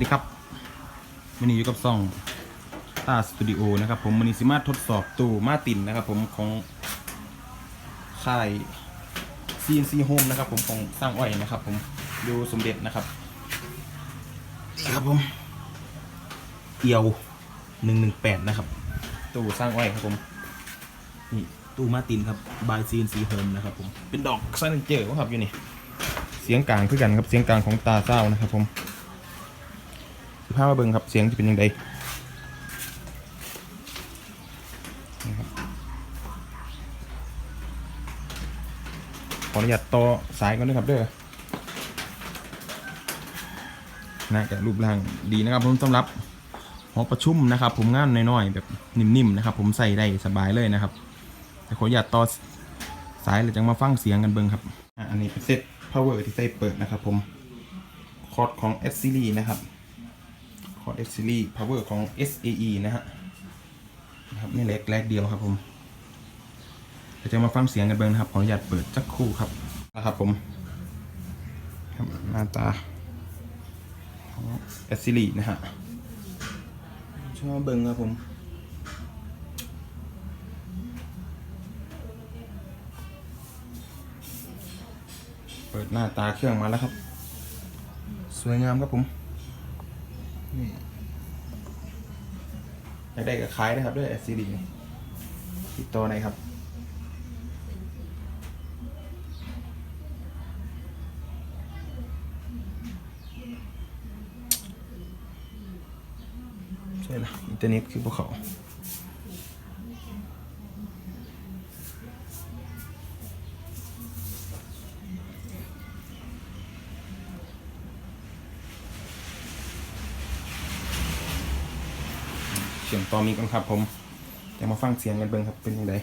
ดีครับวันนี้อยู่กับซ่องตาสตูดิโอนะครับผมวันนี้สิมาทดสอบตู้มาตินนะครับผมของค่าย CNC Home นะครับผมของสร้างอ้อยนะครับผมดูสมเด็จนะครับนี่ครับผมเอียวหนึ่งหนึ่งแปดนะครับ ตู้สร้างอ้อยครับผมนี่ตู้มาตินครับ by CNC Home นะครับผมเป็นดอกไซเลนเจอร์ครับอยู่นี่เสียงกลางคือกันครับเสียงกลางของตาเศร้านะครับผม พามาเบิ่งครับเสียงจะเป็นยังไงขออนุญาตต่อสายก่อนด้วยครับเด้อน่าจะรูปร่างดีนะครับผมสำหรับหอประชุมนะครับ ผมงานน้อยๆแบบนิ่มๆนะครับ ผมใส่ได้สบายเลยนะครับแต่ขออนุญาตต่อสายเลยจังมาฟังเสียงกันเบิ่งครับอันนี้เป็นเซต power ที่ใส่เปิดนะครับ ผมคอร์ดของ S series นะครับ อร์ด S series power ของ SAE นะฮะนะครับนี่แลกแลกเดียวครับผมเดี๋ยวจะมาฟังเสียงกันเบิ่งนะครับขออนุญาตเปิดจักครู่ครับนะครับผมครับหน้าตาของ S series นะฮะชอบเบิ่งครับผมเปิดหน้าตาเครื่องมาแล้วครับ สวยงามครับผม นี่อยากได้กับคล้ายนะครับด้วย LCD นี่ติดตัวไหนครับใช่ละอินเทอร์เน็ตคือพวกเขา สียงตอนมีกันครับ ผมจะมาฟังเสียงกันเบิ่งครับเป็นยังไง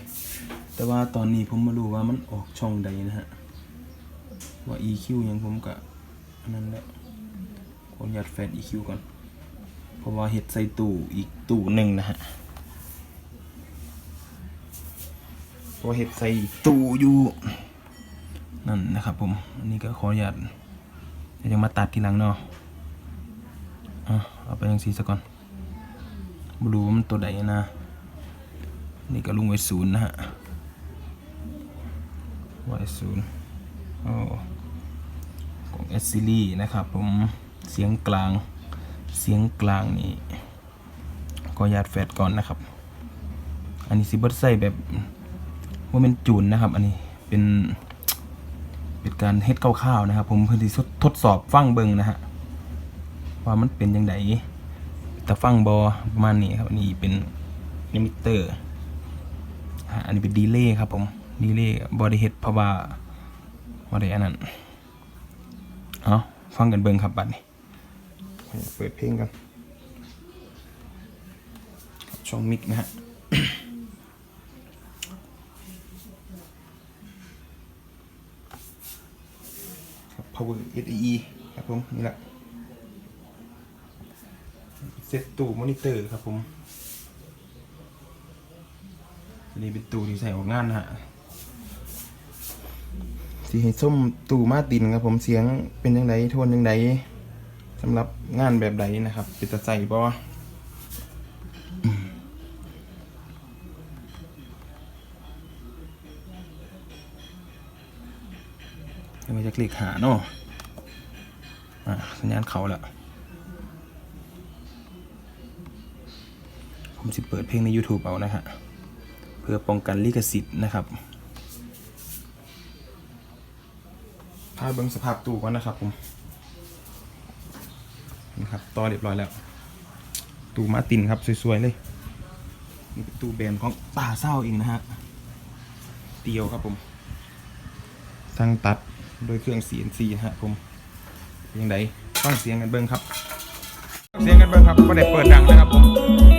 แต่ว่าตอนนี้ผมมารู้ว่ามันออกช่องใดนะฮะว่า EQ ยังผมกะอันนั้นแหละขออนุญาตแฟด EQ ก่อนเพราะว่าเห็ดใส่ตู้อีกตู้หนึ่งนะฮะเพราะเห็ดใส่ตู้อยู่นั่นนะครับผม อันนี้ก็ขออนุญาตเดี๋ยวจะมาตัดทีหลังเนาะอะเอาไปยังสีซะก่อน บรูมันตัวใดนะ นี่ก็ลุงไว้ศูนย์นะฮะไว้ศูนย์โอ้ของเอสซิลี่นะครับผมเสียงกลางเสียงกลางนี่ก็ยาดแฟดก่อนนะครับ อันนี้ซิเบิร์ตใส่แบบว่าเป็นจูนนะครับ อันนี้เป็นเป็นการเฮ็ดคร่าวๆนะครับ ผมเพื่อที่ทดทดสอบฟังเบิงนะฮะว่ามันเป็นยังไง แต่ฟังบอประมาณนี้ครับอันนี้เป็นลิมิเตอร์อันนี้เป็นดีเลย์ครับผมดีเลย์บอดี้เฮดเพราะว่าบอดี้อันนั้นเอาฟังกันเบิ่งครับบัดนี้เปิดเพลงกันช่องมิกนะฮะครับ power SE ครับผมนี่แหละ เซตตู้มอนิเตอร์ครับผมอันนี้เป็นตู้ที่ใส่ออกงานนะฮะสีให้ส้มตู้มาตินครับผมเสียงเป็นยังไงโทนยังไงสำหรับงานแบบใดนะครับเป็นตะใส่บ่ยังไม่จะคลิกหาเนาะอะสัญญาณเขาแล้ว ผมจะเปิดเพลงใน YouTube เอานะฮะ เพื่อป้องกันลิขสิทธิ์นะครับพาเบิ้งสภาพตู้ก่อนนะครับผมนี่ครับต่อเรียบร้อยแล้ว ตู้มาตินครับสวยๆเลย นี่เป็นตู้แบรนด์ของตาเศร้าเองนะฮะ เตียวครับผมสั่งตัดโดยเครื่อง CNC นะฮะผมยังไงฟังเสียงกันเบิ้งครับ เสียงกันเบิ้งครับก็ได้เปิดดังนะครับผม